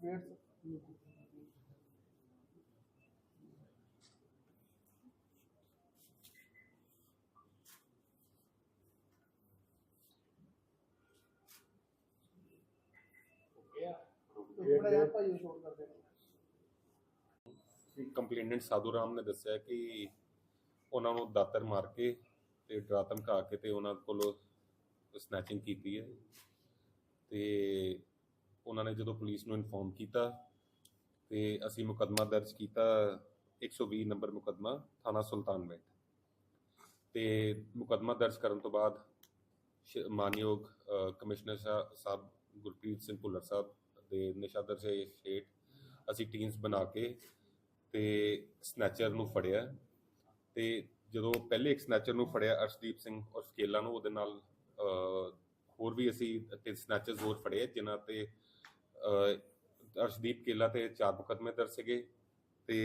Wait ਥੋੜਾ ਜਿਹਾ ਭਾਈ short ਕਰਦੇ ਨੇ ਕੰਪਲੇਨੈਂਟ ਸਾਧੂ ਰਾਮ ਨੇ ਦੱਸਿਆ ਕਿ ਉਹਨਾਂ ਨੂੰ ਦਾਤਰ ਮਾਰ ਕੇ ਤੇ ਡਰਾ ਧਮਕਾ ਕੇ ਤੇ ਉਹਨਾਂ ਕੋਲੋਂ ਸਨੈਚਿੰਗ ਕੀਤੀ ਹੈ। ਤੇ ਉਹਨਾਂ ਨੇ ਜਦੋਂ ਪੁਲਿਸ ਨੂੰ ਇਨਫੋਰਮ ਕੀਤਾ ਤੇ ਅਸੀਂ ਮੁਕੱਦਮਾ ਦਰਜ ਕੀਤਾ 120 ਨੰਬਰ ਮੁਕੱਦਮਾ, ਥਾਣਾ ਸੁਲਤਾਨਪੁਰ ਤੇ ਮੁਕੱਦਮਾ ਦਰਜ ਕਰਨ ਤੋਂ ਬਾਅਦ ਮਾਨਯੋਗ ਕਮਿਸ਼ਨਰ ਸ਼ਾ- ਸਾਹਿਬ ਗੁਰਪ੍ਰੀਤ ਸਿੰਘ ਭੁੱਲਰ ਸਾਹਿਬ ਦੇ ਨਿਸ਼ਾਦਰ ਸੇ ਹੇਠ ਅਸੀਂ ਟੀਮਸ ਬਣਾ ਕੇ ਤੇ ਸਨੈਚਰ ਨੂੰ ਫੜਿਆ। ਤੇ ਜਦੋਂ ਪਹਿਲੇ ਇੱਕ ਸਨੈਚਰ ਨੂੰ ਫੜਿਆ ਅਰਸ਼ਦੀਪ ਸਿੰਘ ਔਰ ਸਕੇਲਾ ਨੂੰ, ਉਹਦੇ ਨਾਲ ਹੋਰ ਵੀ ਅਸੀਂ ਤੇ ਸਨੈਚਰਸ ਹੋਰ ਫੜੇ, ਜਿਨ੍ਹਾਂ ਤੇ ਅਰਸ਼ਦੀਪ ਕੇਲਾ ਤੇ ਚਾਰ ਮੁਕੱਦਮੇ ਦਰਜ ਸੀਗੇ ਤੇ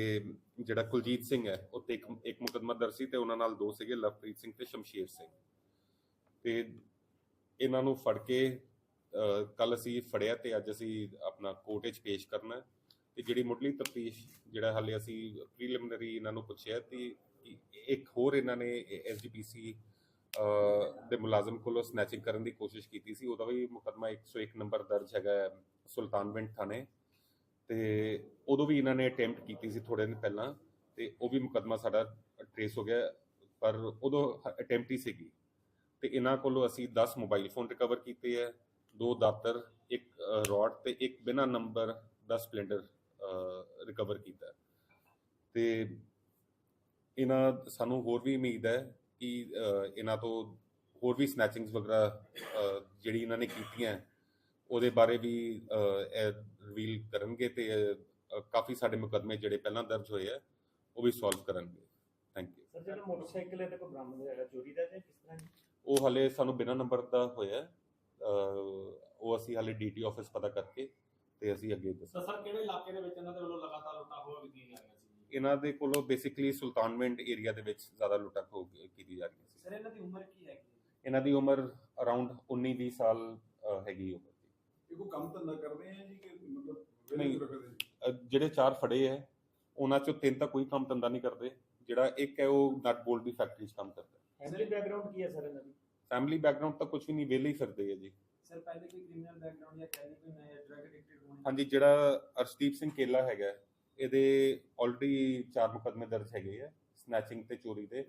ਜਿਹੜਾ ਕੁਲਜੀਤ ਸਿੰਘ ਹੈ, ਉਹ ਤੇ ਇੱਕ ਇੱਕ ਮੁਕੱਦਮਾ ਦਰਜ ਸੀ ਤੇ ਉਹਨਾਂ ਨਾਲ ਦੋ ਸੀਗੇ, ਲਵਪ੍ਰੀਤ ਸਿੰਘ ਤੇ ਸ਼ਮਸ਼ੀਰ ਸਿੰਘ। ਤੇ ਇਹਨਾਂ ਨੂੰ ਫੜ ਕੇ ਕੱਲ ਅਸੀਂ ਫੜਿਆ ਤੇ ਅੱਜ ਅਸੀਂ ਆਪਣਾ ਕੋਰਟ ਵਿੱਚ ਪੇਸ਼ ਕਰਨਾ ਹੈ। ਤੇ ਜਿਹੜੀ ਮੁੱਢਲੀ ਤਫਤੀਸ਼ ਜਿਹੜਾ ਹਾਲੇ ਅਸੀਂ ਪ੍ਰੀਲਿਮਿਨਰੀ ਇਹਨਾਂ ਨੂੰ ਪੁੱਛਿਆ ਤੇ ਇੱਕ ਹੋਰ ਇਹਨਾਂ ਨੇ ਐਸਜੀਪੀਸੀ ਦੇ ਮੁਲਾਜ਼ਮ ਕੋਲੋਂ ਸਨੈਚਿੰਗ ਕਰਨ ਦੀ ਕੋਸ਼ਿਸ਼ ਕੀਤੀ ਸੀ, ਉਹਦਾ ਵੀ ਮੁਕੱਦਮਾ 101 ਨੰਬਰ ਦਰਜ ਹੈਗਾ ਸੁਲਤਾਨਵਿੰਡ ਥਾਣੇ ਤੇ ਉਦੋਂ ਵੀ ਇਹਨਾਂ ਨੇ ਅਟੈਂਪਟ ਕੀਤੀ ਸੀ ਥੋੜੇ ਦਿਨ ਪਹਿਲਾਂ ਤੇ ਉਹ ਵੀ ਮੁਕੱਦਮਾ ਸਾਡਾ ਟ੍ਰੇਸ ਹੋ ਗਿਆ, ਪਰ ਉਦੋਂ ਅਟੈਂਪਟ ਹੀ ਸੀਗੀ ਤੇ ਇਹਨਾਂ ਕੋਲੋਂ ਅਸੀਂ 10 ਮੋਬਾਈਲ ਫੋਨ ਰਿਕਵਰ ਕੀਤੇ ਹੈ ਦੋ ਦਾਤਰ, ਇੱਕ ਰੋਡ ਤੇ ਇੱਕ ਬਿਨਾ ਨੰਬਰ ਦਾ ਸਪਲੈਂਡਰ ਰਿਕਵਰ ਕੀਤਾ ਹੈ। ਤੇ ਇਹਨਾਂ ਸਾਨੂੰ ਹੋਰ ਵੀ ਉਮੀਦ ਹੈ ਕਿ ਇਹਨਾਂ ਤੋਂ ਹੋਰ ਵੀ ਸਨੈਚਿੰਗਸ ਵਗੈਰਾ ਜਿਹੜੀ ਇਹਨਾਂ ਨੇ ਕੀਤੀਆਂ ਉਹਦੇ ਬਾਰੇ ਵੀ ਰਿਵੀਲ ਕਰਨਗੇ ਤੇ ਕਾਫੀ ਸਾਡੇ ਮੁਕੱਦਮੇ ਜਿਹੜੇ ਪਹਿਲਾਂ ਦਰਜ ਹੋਏ ਆ ਉਹ ਵੀ ਸੋਲਵ ਕਰਨਗੇ। ਥੈਂਕ ਯੂ ਸਰ ਜਿਹੜਾ ਮੋਟਰਸਾਈਕਲ ਹੈ ਤੇ ਕੋਈ ਬਰਾਮਦ ਹੋਇਆ ਚੋਰੀ ਦਾ ਜਾਂ ਕਿਸ ਤਰ੍ਹਾਂ ਉਹ ਹਲੇ ਸਾਨੂੰ ਬਿਨਾਂ ਨੰਬਰ ਦਾ ਹੋਇਆ। ਹੈ। ਉਹ ਅਸੀਂ ਹਲੇ ਡੀਟੀ ਆਫਿਸ ਪਤਾ ਕਰਕੇ ਤੇ ਅਸੀਂ ਅੱਗੇ ਦੱਸ ਸਰ ਕਿਹੜੇ ਇਲਾਕੇ ਦੇ ਵਿੱਚ ਇਹਨਾਂ ਦੇ ਵੱਲੋਂ ਲਗਾਤਾਰ ਲੁੱਟਾਂ ਜਾ ਰਹੀਆਂ ਸੀ? ਇਹਨਾਂ ਦੇ ਕੋਲੋਂ ਬੇਸਿਕਲੀ ਸੁਲਤਾਨਵਿੰਡ ਏਰੀਆ ਦੇ ਵਿੱਚ ਜ਼ਿਆਦਾ ਲੁੱਟਾਂ ਖੋਹ ਕੀਤੀ ਜਾ ਰਹੀਆਂ ਸੀ। ਸਰ ਇਹਨਾਂ ਦੀ ਉਮਰ ਕੀ ਹੈਗੀ? ਇਹਨਾਂ ਦੀ ਉਮਰ ਅਰਾਊਂਡ 19 20 ਸਾਲ ਹੈਗੀ ਉਮਰ। ਇਹ ਕੋਈ ਕੰਮ ਧੰਦਾ ਕਰਦੇ ਆ ਜੀ ਕਿ ਮਤਲਬ ਨਹੀਂ। ਰੱਖਦੇ ਜੀ? ਜਿਹੜੇ ਚਾਰ ਫੜੇ ਹੈ ਉਹਨਾਂ ਚੋਂ ਤਿੰਨ ਤਾਂ ਕੋਈ ਕੰਮ ਧੰਦਾ ਨਹੀਂ ਕਰਦੇ। ਜਿਹੜਾ ਇੱਕ ਹੈ ਉਹ ਨਟ ਬੋਲਟ ਦੀ ਫੈਕਟਰੀ 'ਚ ਕੰਮ ਕਰਦਾ। ਫੈਮਿਲੀ ਬੈਕਗ੍ਰਾਉਂਡ ਕੀ ਹੈ ਸਰ ਇਹਨਾਂ ਦੀ? ਫੈਮਿਲੀ ਬੈਕਗ੍ਰਾਉਂਡ ਤਾਂ ਕੁਝ ਵੀ ਨਹੀਂ ਵਿਹਲੇ ਹੀ ਫਿਰਦੇ ਹੈ ਜੀ। ਸਰ ਪਹਿਲੇ ਕੋਈ ਕ੍ਰਿਮੀਨਲ ਬੈਕਗ੍ਰਾਉਂਡ ਜਾਂ ਕਹਿੰਦੇ ਕੋਈ ਨया ਡਰਗ ਐਡਿਕਟਡ ਹੋਣ ਹਾਂਜੀ ਜਿਹੜਾ ਅਰਸ਼ਦੀਪ ਸਿੰਘ ਕੇਲਾ ਹੈਗਾ ਇਹਦੇ ਆਲਰੇਡੀ ਚਾਰ ਮੁਕੱਦਮੇ ਦਰਜ ਹੈਗੇ ਆ ਸਨੈਚਿੰਗ ਤੇ ਚੋਰੀ ਦੇ।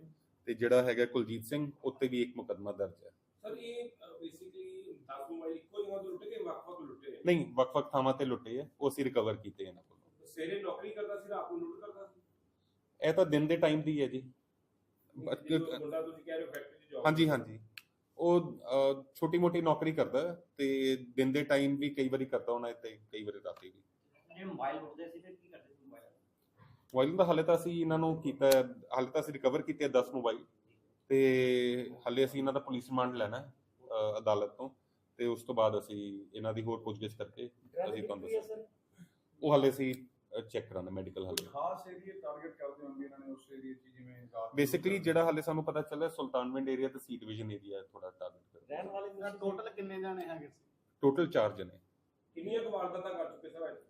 ਤੇ ਜਿਹੜਾ ਹੈਗਾ ਕੁਲਜੀਤ ਸਿੰਘ ਉੱਤੇ ਵੀ ਇੱਕ ਮੁਕੱਦਮਾ ਦਰਜ ਹੈ ਸਰ ਇਹ ਬੇਸਿਕਲੀ 10 ਮੋਬਾਈਲ ਇੱਕੋ ਜਗ੍ਹਾ ਤੋਂ ਲੁੱਟੇ ਕੇ ਵੱਖ-ਵੱਖ ਲੁੱਟੇ ਨਹੀਂ ਵੱਖ-ਵੱਖ ਥਾਵਾਂ ਤੇ ਲੁੱਟੇ ਆ ਉਹ ਅਸੀਂ ਰਿਕਵਰ ਕੀਤੇ ਇਹਨਾਂ ਕੋਲੋਂ। ਸਵੇਰੇ ਨੌਕਰੀ ਕਰਦਾ ਸੀ ਰਾਤ ਨੂੰ ਲੁੱਟ ਕਰਦਾ ਸੀ। ਇਹ ਤਾਂ ਦਿਨ ਦੇ ਟਾਈਮ ਦੀ ਹੈ ਜੀ। ਜਦੋਂ ਮੁੰਡਾ ਤੁਸੀਂ ਕਹਿ ਰਹੇ ਹੋ ਫੈਕਟਰੀ 'ਚ ਜੌਬ ਹਾਂਜੀ ਹਾਂਜੀ। ਉਹ ਛੋਟੀ ਮੋਟੀ ਨੌਕਰੀ ਕਰਦਾ ਤੇ ਦਿਨ ਦੇ ਟਾਈਮ ਵੀ ਕਈ ਵਾਰੀ ਕਰਦਾ ਹੋਣਾ ਤੇ ਕਈ ਵਾਰੀ ਰਾਤੀ ਵੀ। ਮੋਬਾਈਲ ਲੁੱਟਦੇ ਸੀ ਫਿਰ ਕੀ ਕਰਦੇ ਸੀ ਮੋਬਾਈਲ ਮੋਬਾਈਲ ਦਾ ਹਾਲੇ ਤਾਂ ਅਸੀਂ ਇਹਨਾਂ ਨੂੰ ਕੀਤਾ ਹਾਲੇ ਤਾਂ ਅਸੀਂ ਰਿਕਵਰ ਕੀਤੇ ਆ 10 ਮੋਬਾਈਲ ਤੇ ਹਾਲੇ ਅਸੀਂ ਇਹਨਾਂ ਦਾ ਪੁਲਿਸ ਰਿਮਾਂਡ ਲੈਣਾ ਅਦਾਲਤ ਤੋਂ। ਤੇ ਉਸ ਤੋਂ ਬਾਅਦ ਅਸੀਂ ਇਹਨਾਂ ਦੀ ਹੋਰ ਪੁੱਛਗਿੱਛ ਕਰਕੇ ਅਸੀਂ ਤੁਹਾਨੂੰ ਉਹ ਹਾਲੇ ਅਸੀਂ ਚੈੱਕ ਕਰਾਂਗੇ ਮੈਡੀਕਲ ਹਾਲੇ। ਖਾਸ ਏਰੀਆ ਟਾਰਗੇਟ ਕਰਦੇ ਹੋਣਗੇ ਇਹਨਾਂ ਨੇ ਉਸ ਏਰੀਆ 'ਚ ਜਿਵੇਂ ਬੇਸਿਕਲੀ ਜਿਹੜਾ ਹਾਲੇ ਸਾਨੂੰ ਪਤਾ ਚੱਲਿਆ ਸੁਲਤਾਨਵਿੰਡ ਏਰੀਆ ਤੇ ਸੀ ਡਿਵੀਜ਼ਨ ਏਰੀਆ ਥੋੜਾ ਟਾਰਗੇਟ ਕਰਦੇ ਰਹਿਣ ਵਾਲੇ ਤੁਸੀਂ ਟੋਟਲ ਕਿੰਨੇ ਜਾਣੇ ਹੈਗੇ ਸੀ? ਟੋਟਲ 4 ਜਣੇ। ਕਿੰਨੀਆਂ ਵਾਰਦਾਤਾਂ ਕਰ ਚੁੱਕੇ ਸਰ ਅੱਜ? ਤੱਕ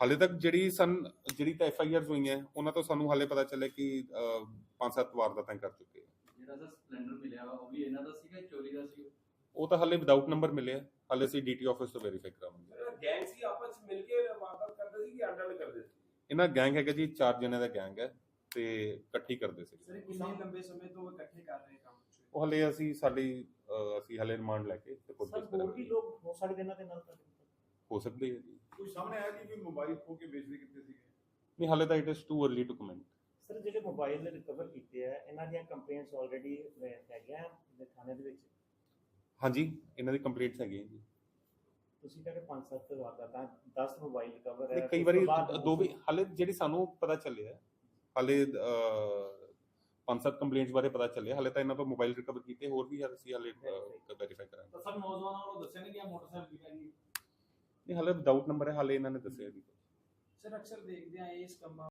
ਹਾਲੇ ਤੱਕ ਜਿਹੜੀ ਸਨ ਜਿਹੜੀ ਤਾਂ ਐਫ ਆਈ ਆਰਸ ਹੋਈਆਂ ਉਹਨਾਂ ਤੋਂ ਸਾਨੂੰ ਹਾਲੇ ਪਤਾ ਚੱਲਿਆ ਕਿ ਅ, ਪੰਜ ਸੱਤ ਵਾਰਦਾਤਾਂ ਕਰ ਚੁੱਕੇ ਜਿਹੜਾ ਸਰ ਸਪਲੈਂਡਰ ਮਿਲਿਆ ਵਾ ਉਹ ਵੀ ਇਹਨਾਂ ਦਾ ਸੀਗਾ ਚੋਰੀ ਦਾ ਸੀ ਉਹ ਤਾਂ ਹਾਲੇ ਵਿਦਆਊਟ ਨੰਬਰ ਮਿਲਿਆ। ਹਾਲੇ ਅਸੀਂ ਡੀਟੀ ਆਫਿਸ ਤੋਂ ਵੈਰੀਫਾਈ ਕਰਾਵਾਂਗੇ। ਸਰ ਗੈਂਗ ਸੀ ਆਪਸ ਵਿੱਚ ਮਿਲ ਕੇ ਵਾਰਦਾਤ ਕਰਦੇ ਸੀ ਕਿ ਅੱਡ ਅੱਡ ਕਰਦੇ ਸੀ? ਇਹਨਾਂ ਗੈਂਗ ਹੈਗਾ ਜੀ ਚਾਰ ਜਣੇ ਦਾ ਗੈਂਗ ਹੈ ਤੇ ਇਕੱਠੀ ਕਰਦੇ ਸੀ ਸਰ ਕਿੰਨੇ ਲੰਬੇ ਸਮੇਂ ਤੋਂ ਇਕੱਠੇ ਕਰ ਰਹੇ ਕੰਮ ਉਹ ਹਲੇ ਅਸੀਂ ਸਾਡੀ ਅਸੀਂ ਹਲੇ ਰਿਮਾਂਡ ਲੈ ਕੇ ਤੇ ਸਰ ਪੁੱਛਗਿੱਛ ਹੋਰ ਵੀ ਲੋਕ ਹੋ ਸਕਦੇ ਇਹਨਾਂ ਦੇ ਨਾਲ? ਹੋ ਸਕਦੇ ਹੈ ਜੀ। ਕੋਈ ਸਾਹਮਣੇ ਆਇਆ ਜੀ ਵੀ ਮੋਬਾਈਲ ਖੋ ਕੇ ਵੇਚਦੇ ਕਿੱਥੇ ਸੀਗੇ? ਨਹੀਂ ਹਾਲੇ ਤਾਂ it is too early to comment sir ਜਿਹੜੇ ਮੋਬਾਈਲ ਰਿਕਵਰ ਕੀਤੇ ਆ ਇਹਨਾਂ ਦੀਆਂ ਕੰਪਲੇਂਟਸ ਆਲਰੇਡੀ ਹੈਗੀਆਂ ਦੇ ਥਾਣੇ ਦੇ ਵਿੱਚ। ਹਾਂਜੀ ਇਹਨਾਂ ਦੀ ਕੰਪਲੀਟਸ ਹੈਗੀਆਂ ਜੀ। ਤੁਸੀਂ ਕਹਿੰਦੇ 5-7 ਵਾਰਦਾਤਾਂ 10 ਮੋਬਾਈਲ ਰਿਕਵਰ ਤੇ ਹੈ ਕਈ ਵਾਰੀ ਦੋ ਵੀ ਹਾਲੇ ਜਿਹੜੀ ਸਾਨੂੰ ਪਤਾ ਚੱਲਿਆ ਹਾਲੇ ਪੰਜ ਸੱਤ ਕੰਪਲੇਂਟਸ ਬਾਰੇ ਪਤਾ ਚੱਲਿਆ ਹਾਲੇ ਤਾਂ ਇਹਨਾਂ ਤੋਂ ਮੋਬਾਈਲ ਰਿਕਵਰ ਕੀਤੇ ਹੋਰ ਵੀ ਅਸੀਂ ਹਾਲੇ ਵੈਰੀਫਾਈ ਕਰਾਂਗੇ। ਤਾਂ ਸਰ ਨੌਜਵਾਨਾਂ ਨੂੰ ਦੱਸਿਆ ਨਹੀਂ ਕਿ ਮੋਟਰਸਾਈਕਲ ਵੀ ਹੈ ਜੀ ਨਹੀਂ ਹਾਲੇ ਵਿਦਆਊਟ ਨੰਬਰ ਹੈ ਹਾਲੇ ਇਹਨਾਂ ਨੇ ਦੱਸਿਆ ਜੀ। ਸਰ ਅਕਸਰ ਦੇਖਦੇ ਆ ਇਸ ਕੰਮਾਂ